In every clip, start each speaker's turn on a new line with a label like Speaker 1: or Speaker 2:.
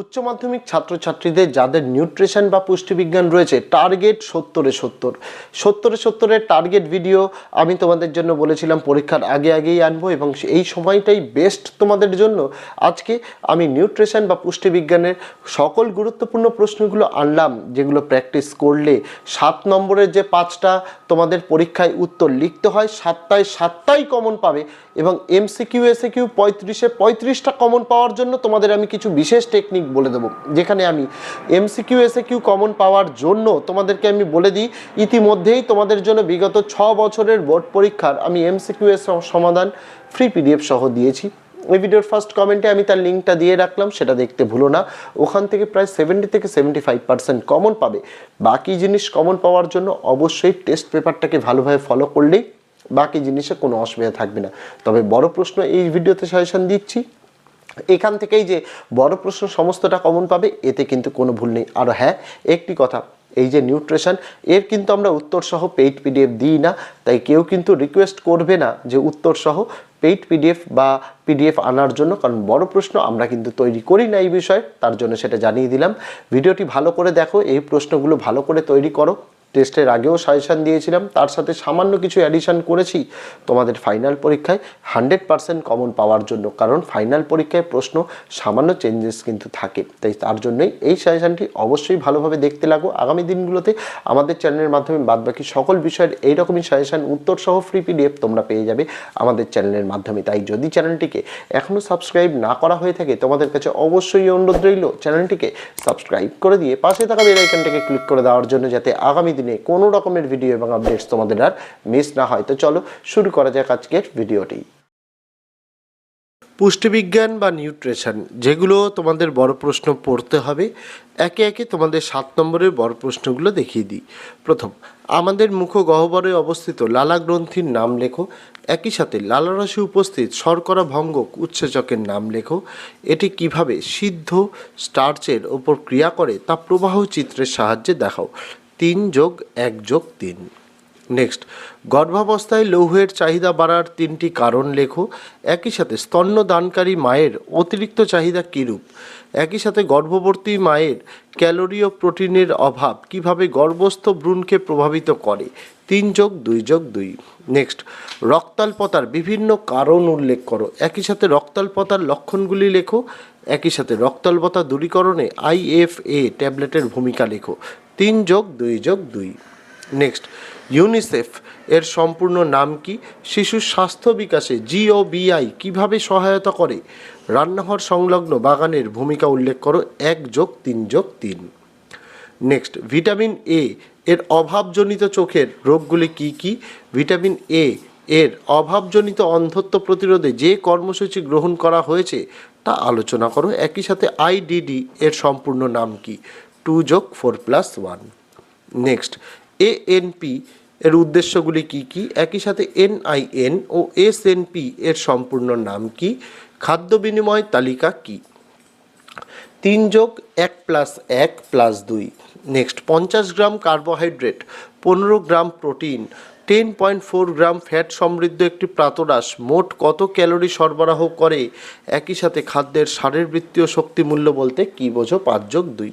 Speaker 1: উচ্চ মাধ্যমিক ছাত্রছাত্রীদের যাদের নিউট্রিশন বা পুষ্টিবিজ্ঞান রয়েছে, টার্গেট সত্তরে সত্তর। সত্তরে সত্তরের টার্গেট ভিডিও আমি তোমাদের জন্য বলেছিলাম, পরীক্ষার আগে আগেই আনব এবং এই সময়টাই বেস্ট তোমাদের জন্য। আজকে আমি নিউট্রিশন বা পুষ্টিবিজ্ঞানের সকল গুরুত্বপূর্ণ প্রশ্নগুলো আনলাম, যেগুলো প্র্যাকটিস করলে সাত নম্বরের যে পাঁচটা তোমাদের পরীক্ষায় উত্তর লিখতে হয়, সাতটায় সাতটাই কমন পাবে এবং এমসিকিউ এসিকিউ পঁয়ত্রিশে পঁয়ত্রিশটা কমন পাওয়ার জন্য তোমাদের আমি কিছু বিশেষ টেকনিক বলে দেবো। যেখানে আমি এমসিকিউ এসিকিউ কমন পাওয়ার জন্য তোমাদেরকে আমি বলে দিই, ইতিমধ্যেই তোমাদের জন্য বিগত ছ বছরের বোর্ড পরীক্ষার আমি এমসিকিউ এর সমাধান ফ্রি পিডিএফ সহ দিয়েছি। এই ভিডিওর ফার্স্ট কমেন্টে আমি তার লিঙ্কটা দিয়ে রাখলাম, সেটা দেখতে ভুলো না। ওখান থেকে প্রায় সেভেন্টি থেকে সেভেন্টি ফাইভ পার্সেন্ট কমন পাবে। বাকি জিনিস কমন পাওয়ার জন্য অবশ্যই টেস্ট পেপারটাকে ভালোভাবে ফলো করলেই বাকি জিনিসে কোনো অসুবিধা থাকবে না। তবে বড় প্রশ্ন, এই ভিডিওতে সাজেশন দিচ্ছি এখান থেকেই যে বড় প্রশ্ন সমস্তটা কমন পাবে, এতে কিন্তু কোনো ভুল নেই। আর হ্যাঁ একটি কথা, এই যে নিউট্রিশন এর কিন্তু আমরা উত্তর সহ পেইড পিডিএফ দিই না, তাই কেউ কিন্তু রিকোয়েস্ট করবে না যে উত্তর সহ পেইড পিডিএফ বা পিডিএফ আনার জন্য, কারণ বড় প্রশ্ন আমরা কিন্তু তৈরি করি না এই বিষয়ে, তার জন্য সেটা জানিয়ে দিলাম। ভিডিওটি ভালো করে দেখো, এই প্রশ্নগুলো ভালো করে তৈরি করো। টেস্টের আগেও সাজেশান দিয়েছিলাম, তার সাথে সামান্য কিছু অ্যাডিশান করেছি তোমাদের ফাইনাল পরীক্ষায় হান্ড্রেড পার্সেন্ট কমন পাওয়ার জন্য, কারণ ফাইনাল পরীক্ষায় প্রশ্ন সামান্য চেঞ্জেস কিন্তু থাকে, তাই তার জন্যই এই সাজেশানটি অবশ্যই ভালোভাবে দেখতে লাগো। আগামী দিনগুলোতে আমাদের চ্যানেলের মাধ্যমে বাদবাকি সকল বিষয়ের এইরকমই সাজেশান উত্তর সহ ফ্রি পিডিএফ তোমরা পেয়ে যাবে আমাদের চ্যানেলের মাধ্যমে। তাই যদি চ্যানেলটিকে এখনও সাবস্ক্রাইব না করা হয়ে থাকে, তোমাদের কাছে অবশ্যই অনুরোধ রইল চ্যানেলটিকে সাবস্ক্রাইব করে দিয়ে পাশে থাকা বেল ক্লিক করে দেওয়ার জন্য, যাতে আগামী দিনে কোনো রকমের ভিডিও এবং আপডেটস তোমাদের আর মিস না হয়। তো চলো শুরু করা যাক আজকের ভিডিওটি পুষ্টিবিজ্ঞান বা নিউট্রিশন যেগুলো তোমাদের বড় প্রশ্ন পড়তে হবে, একে একে তোমাদের সাত নম্বরের বড় প্রশ্নগুলো দেখিয়ে দিই। প্রথম, আমাদের মুখ গহ্বরে অবস্থিত লালা গ্রন্থির নাম লেখো। একই সাথে লালারসে উপস্থিত শর্করা ভঙ্গক উৎসেচকের নাম লেখো। এটি কীভাবে সিদ্ধ স্টার্চের ওপর ক্রিয়া করে তা প্রবাহ চিত্রের সাহায্যে দেখাও। তিন যোগ এক যোগ তিন। নেক্সট গর্ভাবস্থায় লৌহের চাহিদা বাড়ার তিনটি কারণ লেখো। একই সাথে স্তন্যদানকারী মায়ের অতিরিক্ত চাহিদা কীরূপ? একই সাথে গর্ভবর্তী মায়ের ক্যালোরি ও প্রোটিনের অভাব কীভাবে গর্ভস্থ ভ্রূণকে প্রভাবিত করে? তিন যোগ দুই যোগ দুই। নেক্সট রক্তাল্পতার বিভিন্ন কারণ উল্লেখ করো। একই সাথে রক্তাল্পতার লক্ষণগুলি লেখো। একই সাথে রক্তাল্পতা দূরীকরণে আইএফএ ট্যাবলেটের ভূমিকা লেখো। তিন যোগ দুই যোগ দুই। নেক্সট, ইউনিসেফ এর সম্পূর্ণ নাম কি? শিশুর স্বাস্থ্য বিকাশে জিওবিআই কীভাবে সহায়তা করে? রান্নাঘর সংলগ্ন বাগানের ভূমিকা উল্লেখ করো, এক যোগ তিন যোগ তিন। নেক্সট, ভিটামিন এ এর অভাবজনিত চোখের রোগগুলি কি কি? ভিটামিন এ এর অভাবজনিত অন্ধত্ব প্রতিরোধে যে কর্মসূচি গ্রহণ করা হয়েছে তা আলোচনা করো। একই সাথে আইডিডি এর সম্পূর্ণ নাম কি? টু যোগ four plus one next ANP এর উদ্দেশ্যগুলি কি কি? একই সাথে এনআইএন ও এস এসএনপি এর সম্পূর্ণ নাম কি? খাদ্য বিনিময় তালিকা কি? তিন যোগ এক প্লাস এক প্লাস দুই। নেক্সট পঞ্চাশ গ্রাম কার্বোহাইড্রেট পনেরো gram protein ten point four gram fat সমৃদ্ধ একটি প্রাতরাশ, মোট কত ক্যালোরি সরবরাহ করে? একই সাথে খাদ্যের শারীরবৃত্তীয় শক্তি মূল্য বলতে কী বোঝো? পাঁচ যোগ দুই।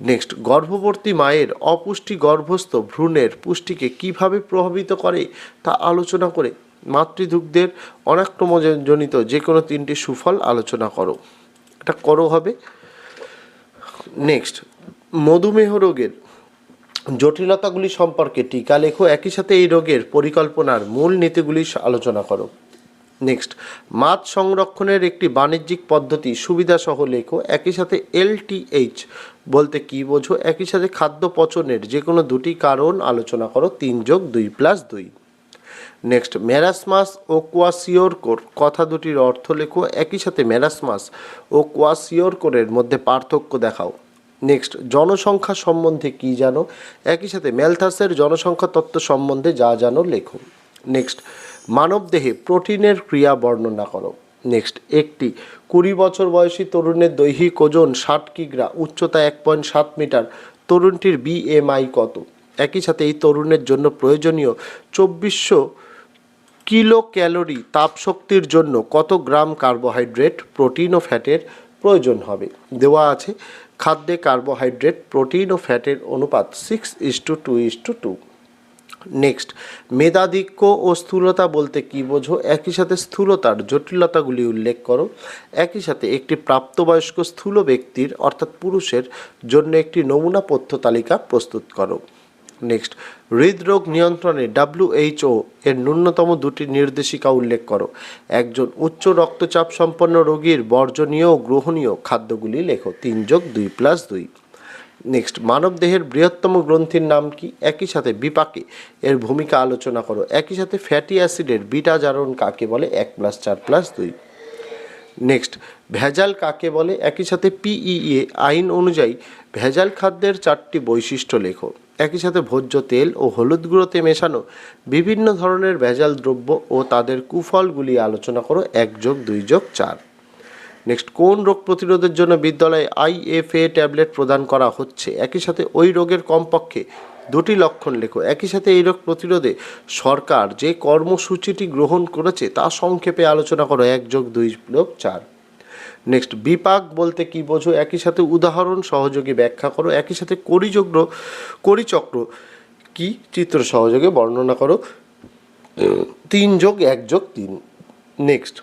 Speaker 1: নেক্সট গর্ভবর্তী মায়ের অপুষ্টি গর্ভস্থ ভ্রূণের পুষ্টিকে কীভাবে প্রভাবিত করে তা আলোচনা করে মাতৃদুগ্ধের অনাক্রমজনিত যে কোনো তিনটি সুফল আলোচনা করো। এটা করো হবে। নেক্সট মধুমেহ রোগের জটিলতাগুলি সম্পর্কে টিকা লেখো, একই সাথে এই রোগের পরিকল্পনার মূল নীতিগুলি আলোচনা করো। নেক্সট মাছ সংরক্ষণের একটি বাণিজ্যিক পদ্ধতি, সুবিধাসহ লেখো, একই সাথে এলটিএইচ বলতে কী বোঝো? একই সাথে খাদ্য পচনের যে কোনো দুটি কারণ আলোচনা করো, তিন যোগ দুই প্লাস দুই। নেক্সট ম্যারাসমাস ও কোয়াসিওরকোর কথা দুটির অর্থ লেখো, একই সাথে ম্যারাসমাস ও কোয়াসিওরকোরের মধ্যে পার্থক্য দেখাও। নেক্সট জনসংখ্যা সম্বন্ধে কী জানো? একই সাথে ম্যালথাসের জনসংখ্যা তত্ত্ব সম্বন্ধে যা জানো লেখো। নেক্সট মানবদেহে প্রোটিনের ক্রিয়া বর্ণনা করো। নেক্সট একটি কুড়ি বছর বয়সী তরুণের দৈহিক ওজন ষাট কিগ্রা, উচ্চতা এক পয়েন্ট সাত মিটার, তরুণটির বিএমআই কত? একই সাথে এই তরুণের জন্য প্রয়োজনীয় চব্বিশশো কিলো ক্যালোরি তাপশক্তির জন্য কত গ্রাম কার্বোহাইড্রেট, প্রোটিন ও ফ্যাটের প্রয়োজন হবে? দেওয়া আছে খাদ্যে কার্বোহাইড্রেট, প্রোটিন ও ফ্যাটের অনুপাত six is two two is two two next মেধাধিক্য ও স্থূলতা বলতে কি বোঝো? একই সাথে স্থূলতার জটিলতাগুলি উল্লেখ করো। একই সাথে একটি প্রাপ্তবয়স্ক স্থূল ব্যক্তির, অর্থাৎ পুরুষের, জন্য একটি নমুনা পথ্য তালিকা প্রস্তুত করো। নেক্সট হৃদরোগ নিয়ন্ত্রণে ডাব্লিউএইচও এর ন্যূনতম দুটি নির্দেশিকা উল্লেখ করো। একজন উচ্চ রক্তচাপ সম্পন্ন রোগীর বর্জনীয় ও গ্রহণীয় খাদ্যগুলি লেখো। তিন যোগ দুই প্লাস দুই। নেক্সট মানবদেহের বৃহত্তম গ্রন্থির নাম কি? একই সাথে বিপাকে এর ভূমিকা আলোচনা করো। একই সাথে ফ্যাটি অ্যাসিডের বিটা জারণ কাকে বলে? এক প্লাস চার প্লাস দুই। নেক্সট ভেজাল কাকে বলে? একই সাথে পিইএ আইন অনুযায়ী ভেজাল খাদ্যের চারটি বৈশিষ্ট্য লেখো। একই সাথে ভোজ্য তেল ও হলুদ গুঁড়োতে মেশানো বিভিন্ন ধরনের ভেজাল দ্রব্য ও তাদের কুফলগুলি আলোচনা করো এক যোগ দুই যোগ চার। নেক্সট, কোন রোগ প্রতিরোধের জন্য বিদ্যালয়ে আইএফএ ট্যাবলেট প্রদান করা হচ্ছে? একই সাথে ওই রোগের কমপক্ষে দুটি লক্ষণ লেখো। একই সাথে এই রোগ প্রতিরোধে সরকার যে কর্মসূচিটি গ্রহণ করেছে তা সংক্ষেপে আলোচনা করো। এক যোগ দুই যোগ চার। নেক্সট বিপাক বলতে কি বোঝো? একই সাথে উদাহরণ, সহযোগী ব্যাখ্যা করো। একই সাথে করিচক্র করিচক্র কি? চিত্র সহযোগে বর্ণনা করো। তিন যোগ এক যোগ তিন। নেক্সট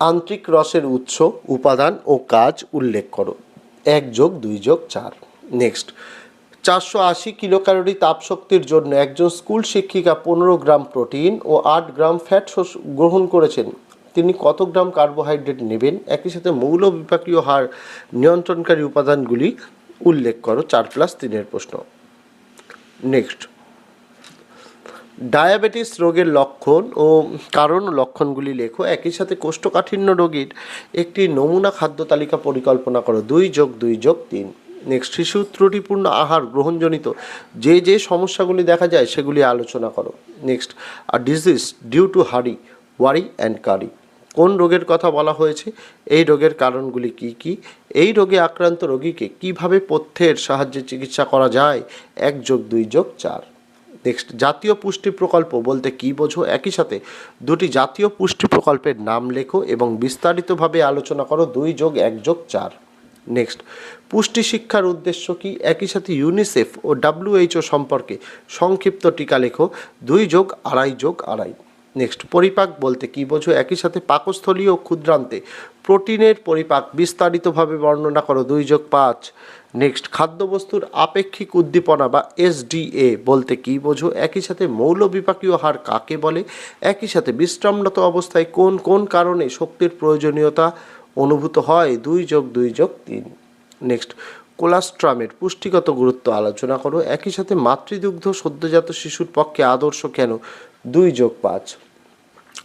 Speaker 1: আন্তরিক রসের উৎস, উপাদান ও কাজ উল্লেখ করো। এক যোগ, দুই যোগ, চার। নেক্সট চারশো আশি কিলোক্যালোরি তাপশক্তির জন্য একজন স্কুল শিক্ষিকা পনেরো গ্রাম প্রোটিন ও আট গ্রাম ফ্যাট গ্রহণ করেছেন। তিনি কত গ্রাম কার্বোহাইড্রেট নেবেন? একই সাথে মৌল বিপাকীয় হার নিয়ন্ত্রণকারী উপাদানগুলি উল্লেখ করো, চার প্লাস তিনের প্রশ্ন। নেক্সট। ডায়াবেটিস রোগের লক্ষণ ও কারণ লক্ষণগুলি লেখো। একই সাথে কোষ্ঠকাঠিন্য রোগীর একটি নমুনা খাদ্য তালিকা পরিকল্পনা করো। দুই যোগ দুই যোগ তিন। নেক্সট। শিশু ত্রুটিপূর্ণ আহার গ্রহণজনিত যে যে সমস্যাগুলি দেখা যায় সেগুলি আলোচনা করো। Next. R disease due to hurry, worry and কারি। কোন রোগের কথা বলা হয়েছে, এই রোগের কারণগুলি কি কি, এই রোগে আক্রান্ত রোগীকে কীভাবে পথ্যের সাহায্যে চিকিৎসা করা যায়, এক যোগ দুই যোগ চার। নেক্সট, জাতীয় পুষ্টি প্রকল্প বলতে কি বোঝো? একই সাথে দুটি জাতীয় পুষ্টি প্রকল্পের নাম লেখো এবং বিস্তারিতভাবে আলোচনা করো, দুই যোগ এক যোগ চার। নেক্সট, পুষ্টি শিক্ষার উদ্দেশ্য কি? একই সাথে ইউনিসেফ ও ডাব্লিউএইচও সম্পর্কে সংক্ষিপ্ত টিকা লেখো, দুই যোগ আড়াই যোগ আড়াই। নেক্সট পরিপাক বলতে কি বোঝো? একই সাথে পাকস্থলী ও ক্ষুদ্রান্তে। প্রোটিনের পরিপাক বিস্তারিতভাবে বর্ণনা করো, দুই যোগ পাঁচ। নেক্সট খাদ্যবস্তুর আপেক্ষিক উদ্দীপনা বা এসডিএ বলতে কি বোঝো? একই সাথে মৌল বিপাকীয় হার কাকে বলে? একই সাথে বিশ্রামরত অবস্থায় কোন কোন কারণে শক্তির প্রয়োজনীয়তা অনুভূত হয়? দুই যোগ দুই যোগ তিন। নেক্সট কোলাস্ট্রামের পুষ্টিগত গুরুত্ব আলোচনা করো। একই সাথে মাতৃদুগ্ধ সদ্যজাত শিশুর পক্ষে আদর্শ কেন? দুই যোগ পাঁচ।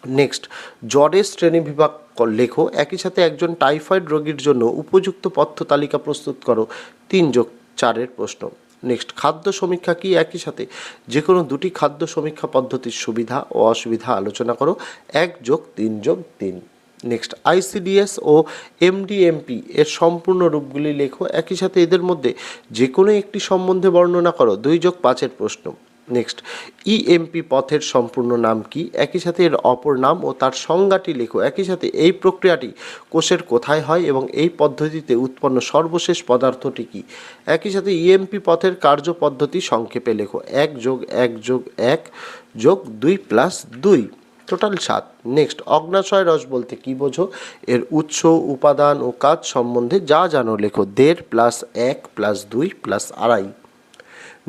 Speaker 1: নেক্সট জ্বরের শ্রেণি বিভাগ ক- লেখো। একই সাথে একজন টাইফয়েড রোগীর জন্য উপযুক্ত পথ্য তালিকা প্রস্তুত করো। তিন যোগ চারের প্রশ্ন। নেক্সট খাদ্য সমীক্ষা কি? একই সাথে যে কোনো দুটি খাদ্য সমীক্ষা পদ্ধতির সুবিধা ও অসুবিধা আলোচনা করো। এক যোগ তিন যোগ তিন। নেক্সট আইসিডিএস ও এমডিএমপি এর সম্পূর্ণ রূপগুলি লেখো। একই সাথে এদের মধ্যে যে কোনো একটি সম্বন্ধে বর্ণনা করো। দুই যোগ পাঁচের প্রশ্ন। নেক্সট ইএমপি পথের সম্পূর্ণ নাম কি? একই সাথে এর অপর নাম ও তার সংজ্ঞাটি লেখো। একই সাথে এই প্রক্রিয়াটি কোষের কোথায় হয় এবং এই পদ্ধতিতে উৎপন্ন সর্বশেষ পদার্থটি কি? একই সাথে ইএমপি পথের কার্য পদ্ধতি সংক্ষেপে লেখো। এক যোগ এক যোগ এক যোগ দুই প্লাস দুই, টোটাল সাত। নেক্সট অগ্নাশয় রস বলতে কি বোঝো? এর উৎস, উপাদান ও কাজ সম্বন্ধে যা জানো লেখো। দেড় প্লাস এক প্লাস দুই প্লাস আড়াই।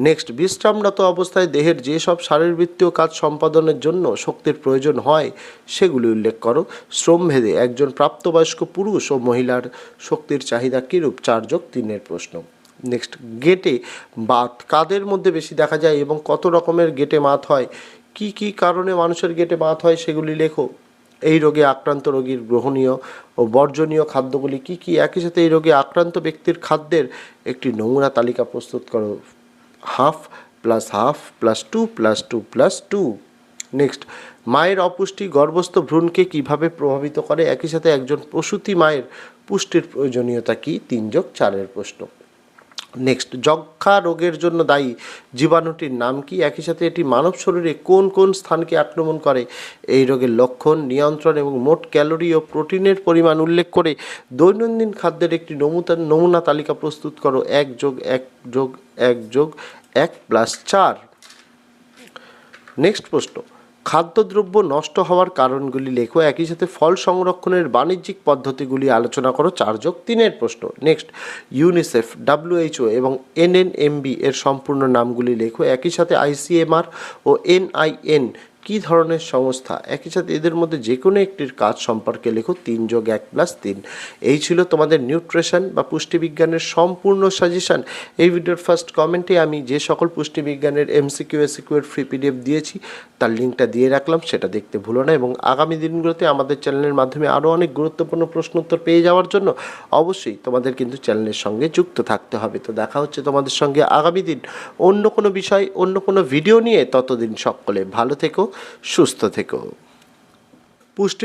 Speaker 1: নেক্সট বিশ্রামরত অবস্থায় দেহের যেসব শারীরবৃত্তীয় কাজ সম্পাদনের জন্য শক্তির প্রয়োজন হয়, সেগুলি উল্লেখ করো। শ্রমভেদে একজন প্রাপ্তবয়স্ক পুরুষ ও মহিলার শক্তির চাহিদা কীরূপ? চার যোগ তিনের প্রশ্ন। নেক্সট গেটে বাত কাদের মধ্যে বেশি দেখা যায় এবং কত রকমের গেটে মাত হয়? কি কি কারণে মানুষের গেটে মাত হয় সেগুলি লেখো। এই রোগে আক্রান্ত রোগীর গ্রহণীয় ও বর্জনীয় খাদ্যগুলি কি কি? একই সাথে এই রোগে আক্রান্ত ব্যক্তির খাদ্যের একটি নমুনা তালিকা প্রস্তুত করো। Half plus half plus two plus two plus two next মায়ের অপুষ্টি গর্ভস্থ ভ্রূণকে কীভাবে প্রভাবিত করে? একই সাথে একজন প্রসূতি মায়ের পুষ্টির প্রয়োজনীয়তা কি? তিনযোগ চারের প্রশ্ন। নেক্সট যক্ষা রোগের জন্য দায়ী জীবাণুটির নাম কি? একই সাথে এটি মানব শরীরে কোন কোন স্থানকে আক্রমণ করে? এই রোগের লক্ষণ, নিয়ন্ত্রণ এবং মোট ক্যালোরি ও প্রোটিনের পরিমাণ উল্লেখ করে দৈনন্দিন খাদ্যের একটি নমুনা নমুনা তালিকা প্রস্তুত করো। এক যোগ এক যোগ এক যোগ এক প্লাস চার। নেক্সট প্রশ্ন। খাদ্যদ্রব্য নষ্ট হওয়ার কারণগুলি লেখো। একই সাথে ফল সংরক্ষণের বাণিজ্যিক পদ্ধতিগুলি আলোচনা করো। চার যোগ তিনের প্রশ্ন। নেক্সট, ইউনিসেফ, ডাব্লিউএইচও এবং এনএনএমবি এর সম্পূর্ণ নামগুলি লেখো। একই সাথে আইসিএমআর ও এনআইএন কী ধরনের সংস্থা? একই সাথে এদের মধ্যে যে কোনো একটির কাজ সম্পর্কে লেখো তিন যোগ এক প্লাস তিন। এই ছিল তোমাদের নিউট্রিশন বা পুষ্টিবিজ্ঞানের সম্পূর্ণ সাজেশন। এই ভিডিওর ফার্স্ট কমেন্টে আমি যে সকল পুষ্টিবিজ্ঞানের এমসিকিউ এসিকিউ এর ফ্রি পিডিএফ দিয়েছি, তার লিঙ্কটা দিয়ে রাখলাম, সেটা দেখতে ভুলো না এবং আগামী দিনগুলোতে আমাদের চ্যানেলের মাধ্যমে আরও অনেক গুরুত্বপূর্ণ প্রশ্ন উত্তর পেয়ে যাওয়ার জন্য অবশ্যই তোমাদের কিন্তু চ্যানেলের সঙ্গে যুক্ত থাকতে হবে। তো দেখা হচ্ছে তোমাদের সঙ্গে আগামী দিন অন্য কোনো বিষয়, অন্য কোনো ভিডিও নিয়ে। ততদিন সকলে ভালো থেকো সুস্থ থেকো। পুষ্টি